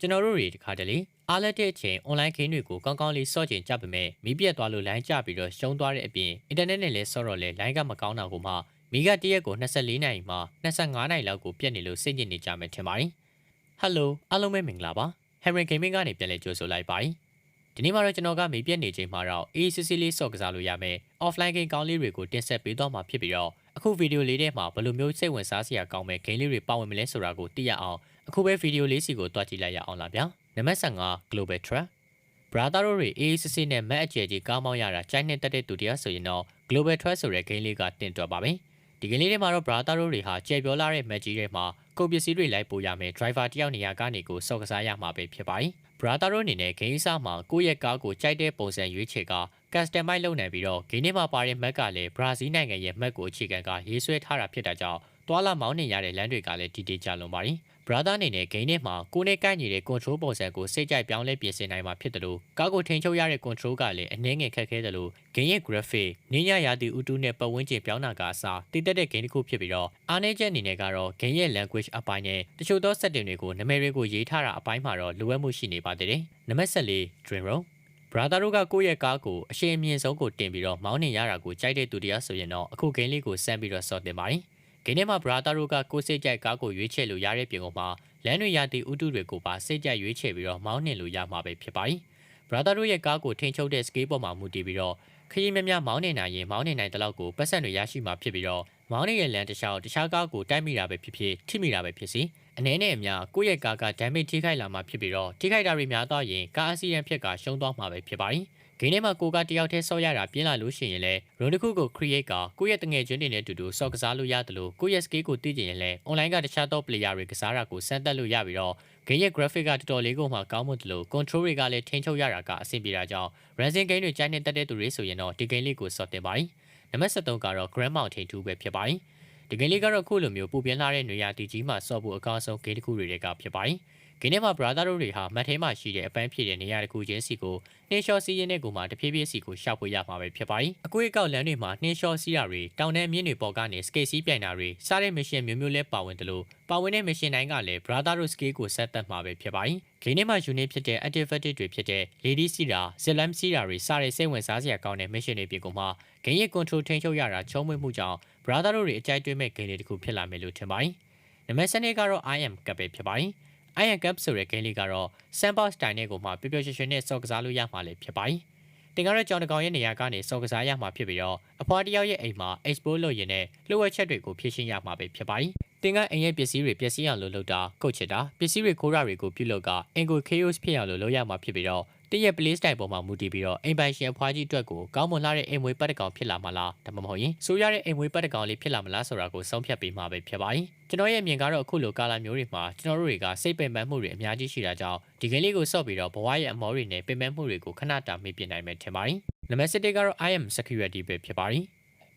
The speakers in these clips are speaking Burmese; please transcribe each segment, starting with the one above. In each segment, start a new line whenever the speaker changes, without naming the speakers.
ကျွန်တော်တို့တွေတခါတလေအားလက်တဲ့အချိန် online game တွေကိုကောင်းကောင်းလေးစော့ကျင်ကြပါမယ်မိပြက်သွားလို့ line ကျပြီးတော့ရှုံးသွားတဲ့အပြင် internet နဲ့လည်းစော့တော့လဲ line ကမကောင်းတာကိုမှမိကတရက်ကို24နာရီမှ25နာရီလောက်ကိုပြတ်နေလို့စိတ်ညစ်နေကြမယ်ထင်ပါတယ် Hello အားလုံးပဲမင်္ဂလာပါ Henry Gaming ကနေပြန်လည်ကြိုဆိုလိုက်ပါတယ်ဒီနေ့မှာတော့ကျွန်တော်ကမေပြက်နေချိန်မှာတော့ ACC လေးစော့ကစားလို့ရမယ် offline game ကောင်းလေးတွေကိုတင်ဆက်ပေးသွားမှာဖြစ်ပြီးတော့အခုဗီဒီယိုလေးထဲမှာဘယ်လိုမျိုးစိတ်ဝင်စားစရာကောင်းမဲ့ game လေးတွေပါဝင်မလဲဆိုတာကိုသိရအောင် အခုပဲဗီဒီယိုလေးစီကိုတွားကြည့်လိုက်ရအောင်လားဗျာနံပါတ်5 Global Truck brother တို့တွေ ACC နဲ့ map အကျယ်ကြီးကားမောင်းရတာကြိုက်နေတတ်တဲ့သူတယောက်ဆိုရင်တော့ Global Truck ဆိုတဲ့ game လေးကတင်တွက်ပါပဲဒီကလေးထဲမှာတော့ brother တို့တွေဟာကြယ်ပြောလာတဲ့ map ကြီးတွေမှာကုန်ပစ္စည်းတွေလိုက်ပို့ရမယ် driver တယောက်နေရာကနေကိုစော့ကစားရမှာပဲဖြစ်ပါတယ် brother တို့အနေနဲ့ game စားမှာကိုယ့်ရဲ့ကားကိုကြိုက်တဲ့ပုံစံရွေးချယ်က customize လုပ်နိုင်ပြီးတော့ game ထဲမှာပါတဲ့ map ကလည်း Brazil နိုင်ငံရဲ့ map ကိုအခြေခံကရေးဆွဲထားတာဖြစ်တာကြောင့်တွာလာမောင်းနေရတဲ့လမ်းတွေကလည်းဒီတေးကြလုံးပါတယ် brother အနေနဲ့ game ထဲမှာကိုယ်နဲ့ကိုက်ညီတဲ့ control ပုံစံကိုစိတ်ကြိုက်ပြောင်းလဲပြင်ဆင်နိုင်မှာဖြစ်တယ်လို့ကားကိုထိန်းချုပ်ရတဲ့ control ကလည်းအနည်းငယ်ခက်ခဲတယ်လို့ game ရဲ့ graphic နင်းရရာသီဥတုနဲ့ပတ်ဝန်းကျင်ပြောင်းတာကအစားတည်တက်တဲ့ game တစ်ခုဖြစ်ပြီးတော့အားနည်းချက်အနေနဲ့ကတော့ game ရဲ့ language အပိုင်းနဲ့တချို့သော setting တွေကိုနာမည်တွေကိုရေးထားတာအပိုင်းမှာတော့လိုအပ်မှုရှိနေပါသေးတယ်နံပါတ်14 dream room brother တို့ကကိုယ့်ရဲ့ကားကိုအရှိန်အမြင့်ဆုံးကိုတင်ပြီးတော့မောင်းနေရတာကိုကြိုက်တဲ့သူတရားဆိုရင်တော့အခု game လေးကိုစမ်းပြီးတော့စော့တင်ပါတယ်။ ဂိမ်းထဲမှာ brother တို့ကကိုယ်စိတ်ကြိုက်ကားကိုရွေးချယ်လို့ရတဲ့ပြင်ကုန်မှာလမ်းတွေရသည့်ဥတုတွေကိုပါစိတ်ကြိုက်ရွေးချယ်ပြီးတော့မောင်းနှင်လို့ရမှာပဲဖြစ်ပါတယ်။ brother တို့ရဲ့ကားကိုထိန်းချုပ်တဲ့ scale ပေါ်မှာမူတည်ပြီးတော့ခရီးများများမောင်းနေနိုင်ရင်မောင်းနေနိုင်တဲ့လောက်ကိုပတ်စံတွေရရှိမှာဖြစ်ပြီးတော့မောင်းနေတဲ့လမ်းတစ်လျှောက်တခြားကားကိုတိုက်မိတာပဲဖြစ်ဖြစ်ထိမိတာပဲဖြစ်စီအနေနဲ့အများကိုယ့်ရဲ့ကားက damage ထိခိုက်လာမှာဖြစ်ပြီးတော့ထိခိုက်တာတွေများတော့ရင်ကားအစီရင်ဖြစ်ကရှုံးသွားမှာပဲဖြစ်ပါတယ်။ ဂိမ်းထဲမှာကိုကတယောက်တည်းဆော့ရတာပြင်းလာလို့ရှိရင်လည်း round တစ်ခုကို create ကကိုယ့်ရဲ့တငယ်ချင်းတွေနဲ့အတူတူဆော့ကစားလို့ရတယ်လို့ကိုယ့်ရဲ့ skill ကိုသိကျင်ရင်လည်း online ကတခြားသော player တွေကစားတာကိုစမ်းသပ်လို့ရပြီးတော့ game ရဲ့ graphic ကတော်တော်လေးကိုမှကောင်းမှုတလို့ control တွေကလည်းထိန်းချုပ်ရတာကအဆင်ပြေတာကြောင့် racing game တွေကြိုက်နေတတ်တဲ့သူတွေဆိုရင်တော့ဒီ game လေးကိုဆော့တင်ပါတယ်။နံပါတ်73ကတော့ Grand Mountain 2ပဲဖြစ်ပါတယ်။ဒီ game လေးကတော့ခုလိုမျိုးပူပြင်းလာတဲ့နေရာတီကြီးမှာဆော့ဖို့အကောင်းဆုံး game တစ်ခုတွေကဖြစ်ပါတယ်။ ဂိမ်းထဲမှာ brother တို့တွေဟာမတ်ထဲမှာရှိတဲ့အပန်းဖြည့်တဲ့နေရာတစ်ခုချင်းစီကိုနှင်းလျှော်စီးရင်းတဲ့ကူမှာတဖြည်းဖြည်းစီကိုရှောက်ဖွေရမှာပဲဖြစ်ပါတယ်။အကွေးအကောက်လမ်းတွေမှာနှင်းလျှော်စီးတာတွေတောင်ထဲမြင့်တွေပေါ်ကနေစကေးစီးပြိုင်တာတွေစားတဲ့ mission မျိုးမျိုးလဲပါဝင်တယ်လို့ပါဝင်တဲ့ mission တိုင်းကလည်း brother တို့ scale ကိုဆက်သက်မှာပဲဖြစ်ပါတယ်။ဂိမ်းထဲမှာ unit ဖြစ်တဲ့ activated တွေဖြစ်တဲ့ lady စီးတာ zlam စီးတာတွေစားတဲ့စိတ်ဝင်စားစရာကောင်းတဲ့ mission တွေပြင်ကုန်မှာဂိမ်းရဲ့ control ထိန်းချုပ်ရတာချုံးမွေ့မှုကြောင့် brother တို့တွေအကြိုက်တွေ့မဲ့ဂိမ်းတွေတစ်ခုဖြစ်လာမယ်လို့ထင်ပါတယ်။နံပါတ်7ကတော့ I am ကပ်ပဲဖြစ်ပါတယ်။ Iron Cup ဆိုတဲ့ game လေးကတော့ sandbox တိုင်နဲ့ကိုမှပျော်ပျော်ရွှင်ရွှင်နဲ့စော်ကစားလို့ရမှာလည်းဖြစ်ပါတယ်။တင်ကားတဲ့ကြောင်တကောင်ရဲ့နေရာကနေစော်ကစားရမှာဖြစ်ပြီးတော့အဖွားတယောက်ရဲ့အိမ်မှာ export လုပ်ရင်းနဲ့လှုပ်ဝက်ချက်တွေကိုဖြည့်ရှင်းရမှာပဲဖြစ်ပါတယ်။တင်ကားအိမ်ရဲ့ပစ္စည်းတွေပျက်စီးအောင်လုပ်လို့တာကုတ်ချစ်တာပစ္စည်းတွေခိုးတာတွေကိုပြုလုပ်ကအင်ကို chaos ဖြစ်အောင်လုပ်လို့ရမှာဖြစ်ပြီးတော့ တည့်ရဲ့ play style ပေါ်မှာမူတည်ပြီးတော့အိမ်ပိုင်ရှင်အဖွားကြီးအတွက်ကိုကောင်းမွန်လာတဲ့အိမ်မွေးပတ်တကောင်ဖြစ်လာမှာလားဒါမှမဟုတ်ရင်ဆိုးရတဲ့အိမ်မွေးပတ်တကောင်လေးဖြစ်လာမလားဆိုတာကိုဆုံးဖြတ်ပေးမှာပဲဖြစ်ပါတယ်ကျွန်တော်ရဲ့မြင်ကတော့အခုလိုကာလာမျိုးတွေမှာကျွန်တော်တို့တွေကစိတ်ပင်ပန်းမှုတွေအများကြီးရှိတာကြောင့်ဒီကိန်းလေးကိုစော့ပြီးတော့ဘဝရဲ့အမောတွေနဲ့ပင်ပန်းမှုတွေကိုခဏတာမေ့ပြနိုင်မယ်ထင်ပါတယ်နံပါတ်7ကတော့ I am security ပဲဖြစ်ပါတယ်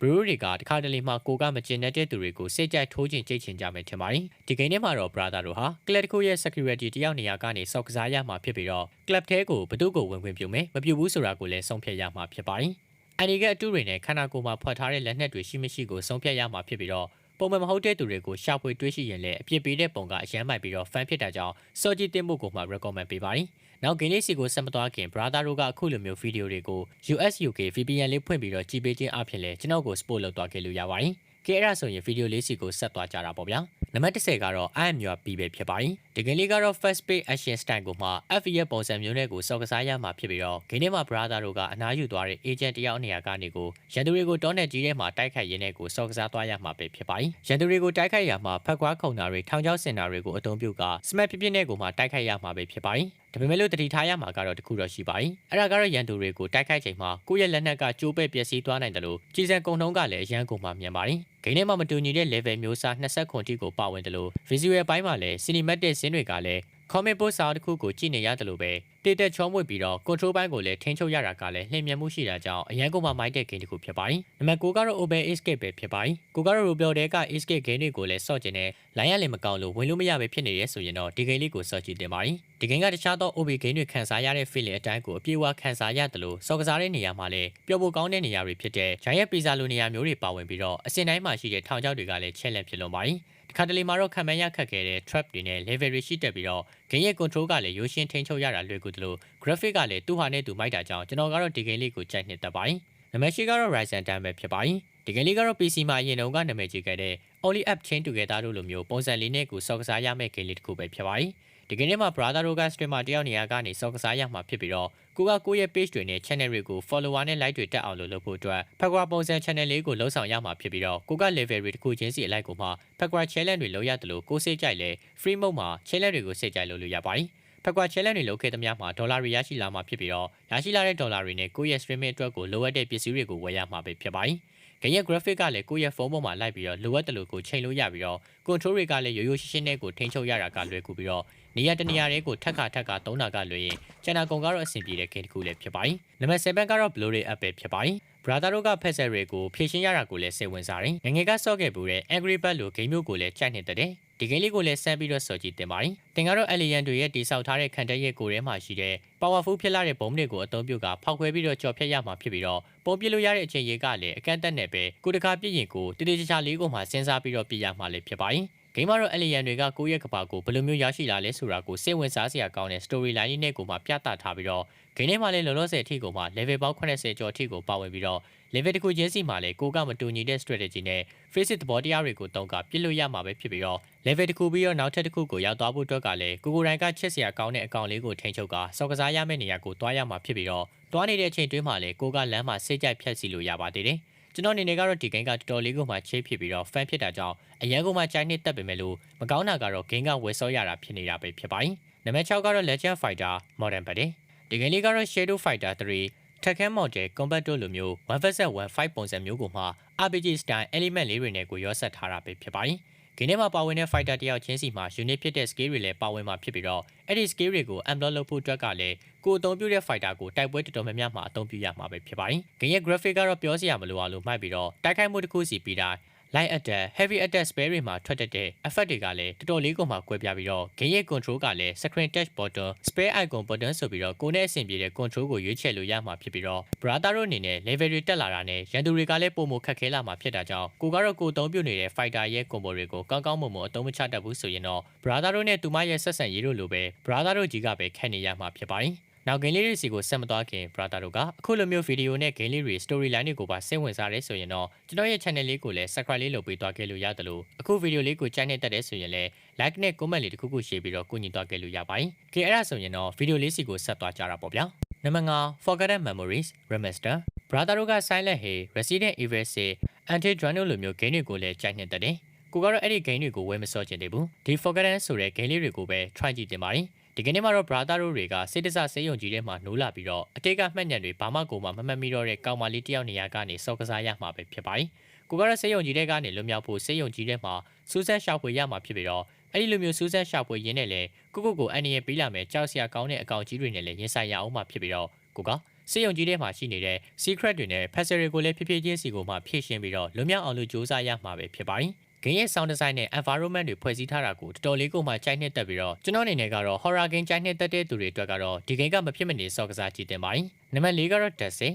ဘရိုတွေကတခါတလေမှကိုကမကျင်တဲ့သူတွေကိုစိတ်ကြိုက်ထိုးချင်ကြိတ်ချင်ကြမယ်ထင်ပါတယ်ဒီကိန်းထဲမှာတော့ brother တို့ဟာကလပ်တစ်ခုရဲ့ security တယောက်နေရာကနေစောက်ကစားရမှာဖြစ်ပြီးတော့ club ထဲကိုဘသူ့ကိုဝင်ခွင့်ပြုမယ်မပြုဘူးဆိုတာကိုလည်းဆုံးဖြတ်ရမှာဖြစ်ပါတယ်အန်ဒီကအတူတွေနဲ့ခန္ဓာကိုယ်မှာဖွက်ထားတဲ့လက်နက်တွေရှိမရှိကိုဆုံးဖြတ်ရမှာဖြစ်ပြီးတော့ ပုံမှန်မဟုတ်တဲ့သူတွေကိုရှာဖွေတွေးရှိရင်လည်းအပြစ်ပေးတဲ့ပုံကအရန်မိုက်ပြီးတော့ fan ဖြစ်တာကြောင့်စော်ကြည့်တင်မှုကိုမှ recommend ပေးပါတယ်။နောက်ဂိမ်းလေးစီကိုဆက်မသွားခင် brother တို့ကအခုလိုမျိုးဗီဒီယိုတွေကို US UK VPN လေးဖွင့်ပြီးတော့ကြည့်ပေးခြင်းအပြင်လည်းကျွန်တော်ကို support လုပ်သွားခဲ့လို့ရပါတယ်။ ကဲအဲ့ဒါဆိုရင်ဗီဒီယိုလေးစီကိုဆက်သွားကြတာပေါ့ဗျာနံပါတ်10ကတော့ I am your B ပဲဖြစ်ပါတယ်ဒီကလေးကတော့ first page action style ကိုမှ F ရဲ့ပုံစံမျိုးနဲ့ကိုစော်ကစားရမှာဖြစ်ပြီးတော့ဂိမ်းထဲမှာ brother တို့ကအနားယူသွားတဲ့ agent တယောက်နေရာကနေကိုရန်သူတွေကိုတောနယ်ကြီးထဲမှာတိုက်ခိုက်ရင်းနဲ့ကိုစော်ကစားသွားရမှာပဲဖြစ်ပါတယ်ရန်သူတွေကိုတိုက်ခိုက်ရမှာဖက်ကွားခုံတာတွေထောင်ချောက်စင်တာတွေကိုအသုံးပြုက smash ပြပြနဲ့ကိုမှတိုက်ခိုက်ရမှာပဲဖြစ်ပါတယ် ဒါပေမဲ့လို့တတိထားရမှာကတော့တခုတော့ရှိပါတယ်အဲ့ဒါကတော့ရန်သူတွေကိုတိုက်ခိုက်ချိန်မှာကိုယ့်ရဲ့လက်နက်ကကျိုးပဲ့ပျက်စီးသွားနိုင်တယ်လို့ကြီးစံကုံနှုံးကလည်းအရန်ကုန်မှမြန်ပါတယ်ဂိမ်းထဲမှာမတူညီတဲ့ level မျိုးစား20ခွန်တိကိုပါဝင်တယ်လို့ visual ဘိုင်းမှာလည်း cinematic ဇင်းတွေကလည်း comic book စာအုပ်တစ်ခုကိုကြည့်နေရတယ်လို့ပဲတေးတက်ချောမွေ့ပြီးတော့ control ဘိုင်းကိုလည်းထိန်းချုပ်ရတာကလည်းလျင်မြန်မှုရှိတာကြောင့်အရန်ကုန်မှမိုက်တဲ့ game တစ်ခုဖြစ်ပါတယ်။နံပါတ်9ကတော့ Open Escape ပဲဖြစ်ပါတယ်။ကိုကတော့ Roblox တဲက Escape game တွေကိုလည်းစော့ကျင်နေလိုင်းရလည်းမကောင်းလို့ဝင်လို့မရပဲဖြစ်နေရဲဆိုရင်တော့ဒီ game လေးကိုစော့ကြည့်တင်ပါတယ်။ဒီ game ကတခြားသော OB game တွေခန်းစားရတဲ့ feeling အတိုင်းကိုအပြည့်အဝခန်းစားရတယ်လို့စော့ကစားတဲ့နေရာမှာလည်းပျော်ဖို့ကောင်းတဲ့နေရာတွေဖြစ်တဲ့ Giant Pizza လိုနေရာမျိုးတွေပါဝင်ပြီးတော့အစင်တိုင်းမှာရှိတဲ့ထောင်ချောက်တွေကလည်း challenge ဖြစ်လွန်ပါတယ်။တ ခါတလေမှာတော့ခံမှန်းရခက်ခဲ့တဲ့ trap တွေနဲ့ level တွေရှိတက်ပြီးတော့ game ရဲ့ control ကလည်းရိုးရှင်းထိန်းချုပ်ရတာလွယ်ကူသလို graphic ကလည်းသူ့ဟာနဲ့သူမိုက်တာကြောင့်ကျွန်တော်ကတော့ဒီ game လေးကိုကြိုက်နှစ်သက်ပါတယ်နံပါတ်ရှိကတော့ Ryzen 10ပဲဖြစ်ပါတယ်ဒီ game လေးကတော့ PC မှာအရင်တုန်းကနာမည်ကြီးခဲ့တဲ့ Only App Chain Together တို့လိုမျိုးပုံစံလေးနဲ့ကိုစော်ကစားရမယ့် game လေးတစ်ခုပဲဖြစ်ပါတယ် ဒီကနေ့မှာ brother တို့က streamer တယောက်နေရာကနေစော်ကစားရမှာဖြစ်ပြီးတော့ကိုကကိုယ့်ရဲ့ page တွေနဲ့ channel တွေကို follower နဲ့ like တွေတက်အောင်လို့လုပ်ဖို့အတွက်ဖက်ကွာပုံစံ channel လေးကိုလှုပ်ဆောင်ရမှာဖြစ်ပြီးတော့ကိုက level တွေတစ်ခုချင်းစီအလိုက်ကိုမှဖက်ကွာ challenge တွေလုပ်ရတယ်လို့ကိုစိတ်ကြိုက်လဲ free mode မှာ challenge တွေကိုစိတ်ကြိုက်လုပ်လို့ရပါတယ်ဖက်ကွာ challenge တွေလုပ်ခဲ့သမျှမှာဒေါ်လာတွေရရှိလာမှာဖြစ်ပြီးတော့ရရှိလာတဲ့ဒေါ်လာတွေနဲ့ကိုယ့်ရဲ့ streaming အတွက်ကိုလိုအပ်တဲ့ပစ္စည်းတွေကိုဝယ်ရမှာပဲဖြစ်ပါတယ်ဂိမ်းရဲ့ graphic ကလည်းကိုယ့်ရဲ့ဖုန်းပေါ်မှာလိုက်ပြီးတော့လိုအပ်တယ်လို့ကိုချိန်လို့ရပြီးတော့ control တွေကလည်းရိုးရိုးရှင်းရှင်းနဲ့ကိုထိန်းချုပ်ရတာကလွယ်ကူပြီးတော့ နေရာတနေရာတွေကိုထက်ခါထက်ခါသုံးတာကလွယ်ရင်ကျန်တာကုန်ကတော့အဆင်ပြေတဲ့ game တစ်ခုလည်းဖြစ်ပါတယ်။နံပါတ်7ကတော့ Blu-ray app ပဲဖြစ်ပါတယ်။ brother တို့ကဖက်ဆယ်တွေကိုဖြည့်ရှင်းရတာကိုလည်းစိတ်ဝင်စားတယ်။ငငယ်ကစော့ခဲ့ပူတဲ့ Angry Bird လို game မျိုးကိုလည်းကြိုက်နေတဲ့တယ်။ဒီကိန်းလေးကိုလည်းစမ်းပြီးတော့စော်ကြည့်တင်ပါတယ်။တင်ကတော့ Alien တွေရဲ့တိစောက်ထားတဲ့ခံတက်ရဲ့ကိုယ်ထဲမှာရှိတဲ့ powerful ဖြစ်လာတဲ့ဘုံတွေကိုအသုံးပြုကဖောက်ခွဲပြီးတော့ကြော်ဖြတ်ရမှာဖြစ်ပြီးတော့ပုံပြလို့ရတဲ့အချိန်ရေကလည်းအကန့်အသတ်နဲ့ပဲကိုတကာပြည့်ရင်ကိုတတိချာချာလေးကိုမှစဉ်းစားပြီးတော့ပြရမှာလည်းဖြစ်ပါတယ်။ ဂိမ်းမှာတော့ alien တွေကကိုယ့်ရဲ့ကဘာကိုဘယ်လိုမျိုးရရှိလာလဲဆိုတာကိုစိတ်ဝင်စားစရာကောင်းတဲ့ story line လေးနဲ့ကိုမှပြသထားပြီးတော့ဂိမ်းထဲမှာလည်းလောလောဆယ်အထိကိုမှ level ပေါင်း80ကျော်အထိကိုပါဝင်ပြီးတော့ level တစ်ခုချင်းစီမှာလည်းကိုကမတူညီတဲ့ strategy နဲ့ face it သဘောတရားတွေကိုတုံးကပြစ်လို့ရမှာပဲဖြစ်ပြီးတော့ level တစ်ခုပြီးတော့နောက်ထပ်တစ်ခုကိုရောက်သွားဖို့အတွက်ကလည်းကိုကိုရိုင်းကချစ်စရာကောင်းတဲ့အကောင်လေးကိုထိန်းချုပ်ကစော်ကစားရမယ့်နေရာကိုတွားရမှာဖြစ်ပြီးတော့တွားနေတဲ့အချိန်တွင်းမှာလည်းကိုကလမ်းမှာစိတ်ကြိုက်ဖြတ်စီလို့ရပါသေးတယ် ကျွန်တော်အနေနဲ့ကတော့ဒီ game ကတော်တော်လေးကိုမှချေးဖြစ်ပြီးတော့ fan ဖြစ်တာကြောင့်အရန်ကိုမှကြိုက်နှစ်တက်ပေမဲ့လို့မကောင်းတာကတော့ game ကဝယ်ဆော့ရတာဖြစ်နေတာပဲဖြစ်ပါတယ်။နံပါတ်6ကတော့ Legend Fighter Modern ပဲ။ဒီ game လေးကတော့ Shadow Fighter 3 Tekken Model Combat တို့လိုမျိုး 1 vs 1 5ပုံစံမျိုးကိုမှ RPG style element လေးတွေနဲ့ကိုရောဆက်ထားတာပဲဖြစ်ပါတယ်။ ဒီနေ့မှာပါဝင်တဲ့ fighter တယောက်ချင်းစီမှာ unit ဖြစ်တဲ့ skill တွေလည်းပါဝင်မှာဖြစ်ပြီးတော့အဲ့ဒီ skill တွေကို unlock လုပ်ဖို့အတွက်ကလည်းကိုအသုံးပြုတဲ့ fighter ကိုတိုက်ပွဲတော်တော်များများမှာအသုံးပြုရမှာပဲဖြစ်ပါတယ်။ game ရဲ့ graphic ကတော့ပြောစရာမလိုအောင်လို့မှတ်ပြီးတော့တိုက်ခိုက်မှုတစ်ခုစီပြီးတာ light attack heavy attack spell တွေမှာထွက်တတ်တဲ့ effect တွေကလည်းတော်တော်လေးကိုမှကွဲပြားပြီးတော့ game ရဲ့ control ကလည်း screen touch button spell icon button ဆိုပြီးတော့ကိုယ်နဲ့အဆင်ပြေတဲ့ control ကိုရွေးချယ်လို့ရမှာဖြစ်ပြီးတော့ brother တို့အနေနဲ့ level တွေတက်လာတာနဲ့ရန်သူတွေကလည်းပုံမခက်ခဲလာမှာဖြစ်တာကြောင့်ကိုကတော့ကိုသုံးပြုနေတဲ့ fighter ရဲ့ combo တွေကိုကောင်းကောင်းမွန်မွန်အသုံးမချတတ်ဘူးဆိုရင်တော့ brother တို့နဲ့သူမရဲ့ဆက်ဆံရေးတို့လိုပဲ brother တို့ကြီးကပဲခံနေရမှာဖြစ်ပါတယ် နောက် game လေးတွေစီကိုဆက်မသွားခင် brother တို့ကအခုလိုမျိုးဗီဒီယိုနဲ့ game လေးတွေ story line တွေကိုပါစိတ်ဝင်စားရဲဆိုရင်တော့ကျွန်တော်ရဲ့ channel လေးကိုလည်း subscribe လေးလုပ်ပေးသွားခဲ့လို့ရတယ်လို့အခုဗီဒီယိုလေးကိုကြိုက်နေတတ်တဲ့ဆိုရင်လည်း like နဲ့ comment လေးတစ်ခုခုရှေ့ပြီးတော့ကူညီသွားခဲ့လို့ရပါတယ်။ကဲအဲ့ဒါဆိုရင်တော့ဗီဒီယိုလေးစီကိုဆက်သွားကြတာပေါ့ဗျာ။နံပါတ်5 Forgotten Memories Remaster brother တို့က Silent Hill Resident Evil 6 Anti Drano လိုမျိုး game တွေကိုလည်းကြိုက်နေတတ်တယ်။ကိုကတော့အဲ့ဒီ game တွေကိုဝယ်မစော့ချင်သေးဘူး။ဒီ Forgotten ဆိုတဲ့ game လေးတွေကိုပဲ try ကြည့်တင်ပါတယ်။ ဒီကနေ့မှာတော့ brother တို့တွေကစိတ်တဆစေယုံကြီးထဲမှာနိုးလာပြီးတော့အတိတ်ကမှတ်ညံတွေဘာမှကိုမှမမှတ်မိတော့တဲ့ကောင်မလေးတယောက်နေရာကနေစော်ကစားရမှာပဲဖြစ်ပါတယ်။ကိုကတော့စေယုံကြီးထဲကနေလွတ်မြောက်ဖို့စေယုံကြီးထဲမှာစူးစမ်းရှာဖွေရမှာဖြစ်ပြီးတော့အဲ့ဒီလိုမျိုးစူးစမ်းရှာဖွေရင်းနဲ့လေကိုကိုကိုအန်နီရဲ့ပေးလာမယ်ကြောက်စရာကောင်းတဲ့အကောင်ကြီးတွေနဲ့လည်းရင်ဆိုင်ရအောင်မှာဖြစ်ပြီးတော့ကိုကစေယုံကြီးထဲမှာရှိနေတဲ့ secret တွေနဲ့ puzzle တွေကိုလည်းဖြည်းဖြည်းချင်းစီကိုမှဖြည့်ရှင်းပြီးတော့လွတ်မြောက်အောင်လို့စူးစမ်းရမှာပဲဖြစ်ပါတယ်။ game ရဲ့ sound design နဲ့ environment တွေဖွဲ့စည်းထားတာကိုတော်တော်လေးကိုမှကြိုက်နှစ်သက်ပြီးတော့ကျွန်တော်အနေနဲ့ကတော့ horror game ကြိုက်နှစ်သက်တဲ့သူတွေအတွက်ကတော့ဒီ game ကမဖြစ်မနေစော့ကစားကြည့်တင်ပါတယ်။နံပါတ်၄ကတော့ Destiny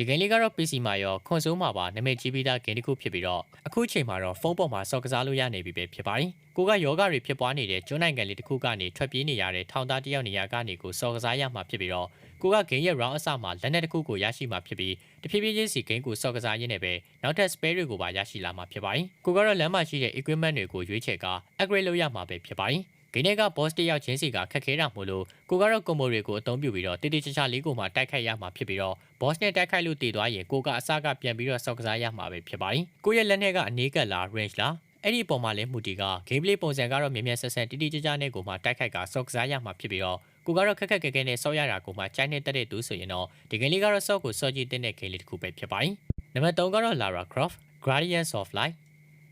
ဒီ game လေးကတော့ PC မှာရောခွန်ဆိုးမှာပါနာမည်ကြီးပြီးသား game တစ်ခုဖြစ်ပြီးတော့အခုချိန်မှာတော့ဖုန်းပေါ်မှာစော့ကစားလို့ရနေပြီပဲဖြစ်ပါတယ်။ကိုကယောဂတွေဖြစ်ပွားနေတဲ့ကျွန်းနိုင်ငံလေးတစ်ခုကနေထွက်ပြေးနေရတဲ့ထောင်သားတစ်ယောက်နေရာကနေကိုစော့ကစားရမှာဖြစ်ပြီးတော့ကိုကဂိမ်းရဲ့ round အစမှာလက်နက်တစ်ခုကိုရရှိမှာဖြစ်ပြီးတဖြည်းဖြည်းချင်းစီဂိမ်းကိုစော့ကစားရင်းနဲ့ပဲနောက်ထပ် spare တွေကိုပါရရှိလာမှာဖြစ်ပါတယ်။ကိုကတော့လမ်းမှာရှိတဲ့ equipment တွေကိုရွေးချယ်က upgrade လုပ်ရမှာပဲဖြစ်ပါတယ်။ ဂိမ်းက boss တယောက်ချင်းစီကခက်ခဲတာမို့လို့ကိုကတော့ combo တွေကိုအသုံးပြုပြီးတော့တည်တည်ချာချာလေးကိုမှတိုက်ခိုက်ရမှာဖြစ်ပြီးတော့ boss နဲ့တိုက်ခိုက်လို့တည်သွားရင်ကိုကအစကပြန်ပြီးတော့စော့ကစားရမှာပဲဖြစ်ပါတယ်။ကိုရဲ့လက်နဲ့ကအနည်းကလား range လားအဲ့ဒီပုံမှာလဲမူတီက gameplay ပုံစံကတော့မြင်မြန်ဆက်ဆက်တိတိကျကျနဲ့ကိုမှတိုက်ခိုက်ကစော့ကစားရမှာဖြစ်ပြီးတော့ကိုကတော့ခက်ခက်ခဲခဲနဲ့စော့ရတာကိုမှကြိုက်နေတဲ့တဲ့သူဆိုရင်တော့ဒီ game လေးကတော့စော့ကိုစော့ကြည့်တဲ့ game လေးတစ်ခုပဲဖြစ်ပါတယ်။နံပါတ်3ကတော့ Lara Croft Guardians of Light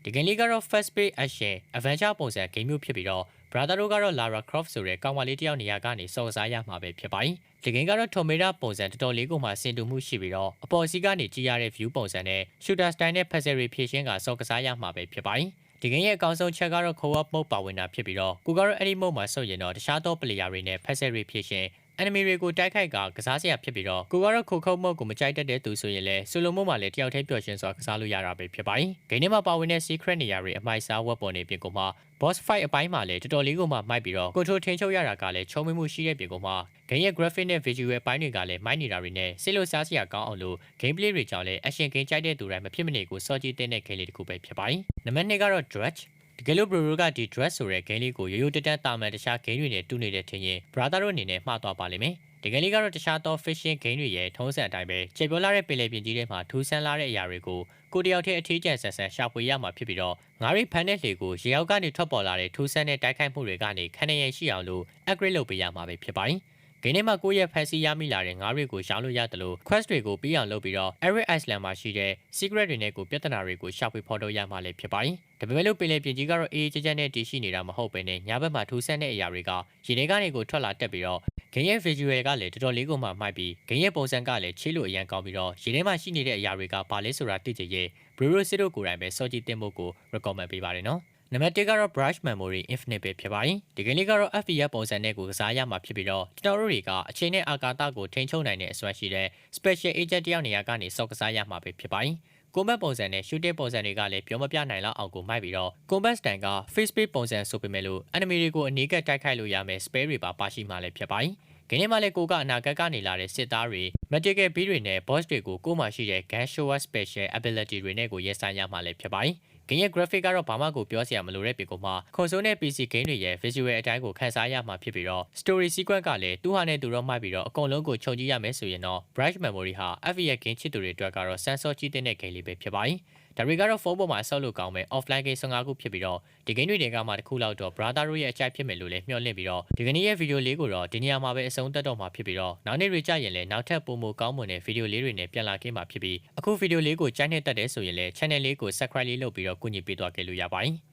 ဒီ game လေးကတော့ first page action adventure ပုံစံ game မျိုးဖြစ်ပြီးတော့ brother တို့ကတော့ Lara Croft ဆိုတဲ့ကောင်မလေးတယောက်နေရာကနေစော့စားရမှာပဲဖြစ်ပါတယ်။ဒီကင်းကတော့ Tomera ပုံစံတော်တော်လေးကိုမှစင်တူမှုရှိပြီးတော့အပေါ်စီကနေကြည့်ရတဲ့ view ပုံစံနဲ့ shooter style နဲ့ puzzle တွေဖြည့်ရှင်းကစော့ကစားရမှာပဲဖြစ်ပါတယ်။ဒီကင်းရဲ့အကောင်းဆုံးချက်ကတော့ co-op mode ပါဝင်တာဖြစ်ပြီးတော့ကိုကတော့အဲ့ဒီ mode မှာဆော့ရင်တော့တခြားသော player တွေနဲ့ puzzle တွေဖြည့်ရှင်း enemy တွေကိုတိုက်ခိုက်ကကစားစရာဖြစ်ပြီးတော့ကိုကတော့ခိုခုတ်မော့ကိုမကြိုက်တတ်တဲ့သူဆိုရင်လည်းဆိုလိုမို့မှာလည်းတယောက်တည်းပျော်ရွှင်စွာကစားလို့ရတာပဲဖြစ်ပါတယ်ဂိမ်းထဲမှာပါဝင်တဲ့ secret နေရာတွေအမိုက်စားဝက်ပေါ်နေပြင်ကိုမှ boss fight အပိုင်းမှာလည်းတော်တော်လေးကိုမှမိုက်ပြီးတော့ control ထင်းချုပ်ရတာကလည်းချုံမမှုရှိတဲ့ပြင်ကိုမှ game ရဲ့ graphic နဲ့ visual အပိုင်းတွေကလည်းမိုက်နေတာတွေနဲ့စိတ်လို့စားစရာကောင်းအောင်လို့ gameplay တွေကြောင့်လည်း action game ကြိုက်တဲ့သူတိုင်းမဖြစ်မနေကိုစောကြည့်တဲ့ game လေးတစ်ခုပဲဖြစ်ပါတယ်နံပါတ်2ကတော့ Dredge တကယ်လို့ Bro ကဒီ dress ဆိုတဲ့ game လေးကိုရိုးရိုးတက်တက်တာမန်တခြား game တွေနဲ့တူနေတဲ့ထင်ရင် brother တို့အနေနဲ့မှားသွားပါလိမ့်မယ်။ဒီကလေးကတော့တခြားသော fishing game တွေရဲ့ထုံးစံအတိုင်းပဲခြေပြောလာတဲ့ပင်လယ်ပြင်ကြီးထဲမှာထူးဆန်းလာတဲ့အရာတွေကိုကိုတယောက်တည်းအထီးကျန်ဆန်ဆန်ရှာဖွေရမှာဖြစ်ပြီးတော့ငါးရိဖန်တဲ့လေကိုရေအောက်ကနေထွက်ပေါ်လာတဲ့ထူးဆန်းတဲ့တိုက်ခိုက်မှုတွေကနေခဏရန်ရှိအောင်လို့ upgrade လုပ်ပေးရမှာပဲဖြစ်ပါတယ်။ ဂိမ်းထဲမှာကိုယ့်ရဲ့ဖန်စီရမိလာတဲ့ငါးတွေကိုရောင်းလို့ရတယ်လို့ quest တွေကိုပြီးအောင်လုပ်ပြီးတော့ Eric Island မှာရှိတဲ့ secret တွေနဲ့ကိုပြဿနာတွေကိုရှာဖွေဖော်ထုတ်ရမှာလည်းဖြစ်ပါတယ်။ဒါပေမဲ့လို့ပင်လယ်ပြင်ကြီးကတော့အေးအေးချမ်းချမ်းနဲ့တည်ရှိနေတာမဟုတ်ဘဲနဲ့ညဘက်မှာထူးဆန်းတဲ့အရာတွေကရေထဲကနေကိုထွက်လာတက်ပြီးတော့ဂိမ်းရဲ့ visual ကလည်းတော်တော်လေးကိုမှမိုက်ပြီးဂိမ်းရဲ့ပုံစံကလည်းချေးလို့အရန်ကောင်းပြီးတော့ရေထဲမှာရှိနေတဲ့အရာတွေကဘာလဲဆိုတာသိကြရဲ့ Bro Sit တို့ကိုယ်တိုင်ပဲစောကြည့်တင်ဖို့ကို recommend ပေးပါတယ်နော်။ နံပါတ်1ကတော့ brush memory infinite ပဲဖြစ်ပါတယ်ဒီကနေ့ကတော့ FPS ပုံစံနဲ့ကိုကစားရမှာဖြစ်ပြီးတော့ကျွန်တော်တို့တွေကအချိန်နဲ့အာကာသကိုထိန်းချုပ်နိုင်တဲ့အစွမ်းရှိတဲ့ special agent တယောက်နေရာကနေစောက်ကစားရမှာပဲဖြစ်ပါတယ်ကွန်ဘတ်ပုံစံနဲ့ shooting ပုံစံတွေကလည်းပြောမပြနိုင်လောက်အောင်ကိုမိုက်ပြီးတော့ combat stand က face speed ပုံစံဆိုပေမဲ့လို့ enemy တွေကိုအနည်းကတိုက်ခိုက်လို့ရမယ် spare တွေပါပါရှိမှလည်းဖြစ်ပါတယ်။ဂိမ်းထဲမှာလည်းကိုကအနာဂတ်ကနေလာတဲ့စစ်သားတွေ magical beat တွေနဲ့ boss တွေကိုကိုမှရှိတဲ့ gun shower special ability တွေနဲ့ကိုရဲဆိုင်ရမှလည်းဖြစ်ပါတယ်။ game ရဲ့ graphic ကတော့ဘာမှကိုပြောစရာမလိုတဲ့ပေကုမှာ console နဲ့ PC game တွေရဲ့ visual အတိုင်းကိုခန်းစားရမှာဖြစ်ပြီးတော့ story sequence ကလည်းသူ့ဟာနဲ့သူတော့မှတ်ပြီးတော့အကုန်လုံးကိုခြုံကြည့်ရမယ်ဆိုရင်တော့ bright memory ဟာ FPS game ချစ်သူတွေအတွက်ကတော့ sensor ကြီးတဲ့ game လေးပဲဖြစ်ပါတယ်ဒါတွေကတော့ဖုန်းပေါ်မှာဆောက်လို့ကောင်းမယ် offline game 15ခုဖြစ်ပြီးတော့ဒီ game တွေတွေကမှတစ်ခုလောက်တော့ brother တို့ရဲ့အကြိုက်ဖြစ်မယ်လို့လည်းမျှော်လင့်ပြီးတော့ဒီကနေ့ရဲ့ဗီဒီယိုလေးကိုတော့ဒီနေရာမှာပဲအဆုံးသတ်တော့မှာဖြစ်ပြီးတော့နောက်နေ့တွေကြရင်လည်းနောက်ထပ်ပုံမကောင်းမွန်တဲ့ဗီဒီယိုလေးတွေနဲ့ပြန်လာခဲ့မှာဖြစ်ပြီးအခုဗီဒီယိုလေးကိုကြိုက်နေတတ်တယ်ဆိုရင်လည်း channel လေးကို subscribe လေးလုပ်ပြီးတော့ကူညီပေးသွားခဲ့လို့ရပါတယ်